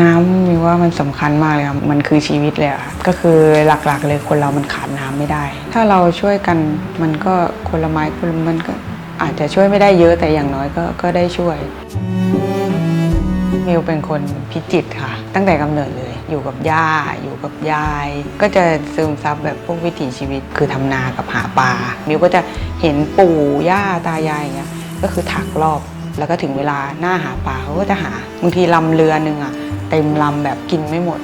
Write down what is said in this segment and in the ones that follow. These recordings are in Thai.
น้ำมิว่ามันสำคัญมากเลยครับมันคือชีวิตเลยอะค่ะก็คือหลักๆเลยคนเรามันขาดน้ำไม่ได้ ถ้าเราช่วยกันมันก็คนละไม้คนละมันก็อาจจะช่วยไม่ได้เยอะแต่อย่างน้อยก็ก็ได้ช่วยมิวเป็นคนพิจิตค่ะ ตั้งแต่กำเนิดเลย อยู่กับย่าอยู่กับยาย ก็จะซึมซับแบบพวกวิถีชีวิต คือทำนากับหาปลามิวก็จะเห็นปู่ย่าตายายอย่างเงี้ยก็คือถักรอบแล้วก็ถึงเวลาหน้าหาปลาเขาก็จะหาบางทีลำเรือหนึ่งอะ เต็มลำแบบกินไม่หมด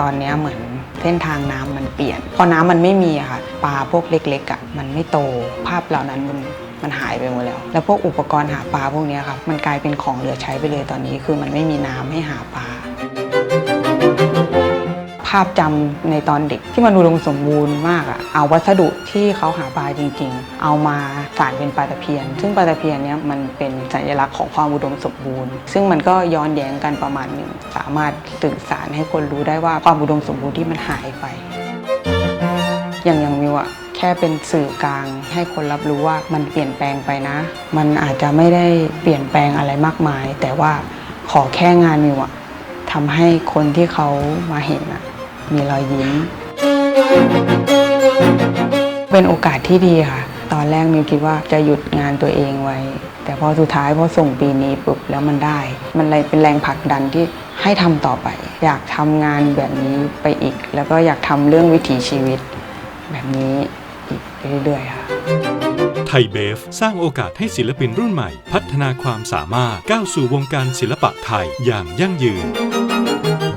ตอนนี้เหมือนเส้นทางน้ำมันเปลี่ยน พอน้ำมันไม่มีอะค่ะปลาพวกเล็กๆอะมันไม่โตภาพเหล่านั้นมันมันหายไปหมดแล้ว แล้วพวกอุปกรณ์หาปลาพวกนี้ครับมันกลายเป็นของเหลือใช้ไปเลยตอนนี้ คือมันไม่มีน้ำให้หาปลา ภาพจำในตอนเด็กที่มันอุดมสมบูรณ์มากอะเอาวัสดุที่เขาหาปลาจริง ๆ เอามาสานเป็นปลาตะเพียน ซึ่งปลาตะเพียนเนี้ยมันเป็นสัญลักษณ์ของความอุดมสมบูรณ์ ซึ่งมันก็ย้อนแย้งกันประมาณหนึ่งสามารถสื่อสารให้คนรู้ได้ว่าความอุดมสมบูรณ์ที่มันหายไป อย่างอย่างมิวอะแค่เป็นสื่อกลางให้คนรับรู้ว่ามันเปลี่ยนแปลงไปนะ มันอาจจะไม่ได้เปลี่ยนแปลงอะไรมากมาย แต่ว่าขอแค่งานมิวอะทำให้คนที่เขามาเห็นอะ มีรอยยิ้ม เป็นโอกาสที่ดีค่ะ ตอนแรกมิวคิดว่าจะหยุดงานตัวเองไว้ แต่พอสุดท้ายพอส่งปีนี้ปุ๊บแล้วมันได้ มันเลยเป็นแรงผลักดันที่ให้ทำต่อไป อยากทำงานแบบนี้ไปอีก แล้วก็อยากทำเรื่องวิถีชีวิต แบบนี้อีกเรื่อยๆค่ะไทยเบฟสร้างโอกาสให้ศิลปินรุ่นใหม่ พัฒนาความสามารถก้าวสู่วงการศิลปะไทยอย่างยั่งยืน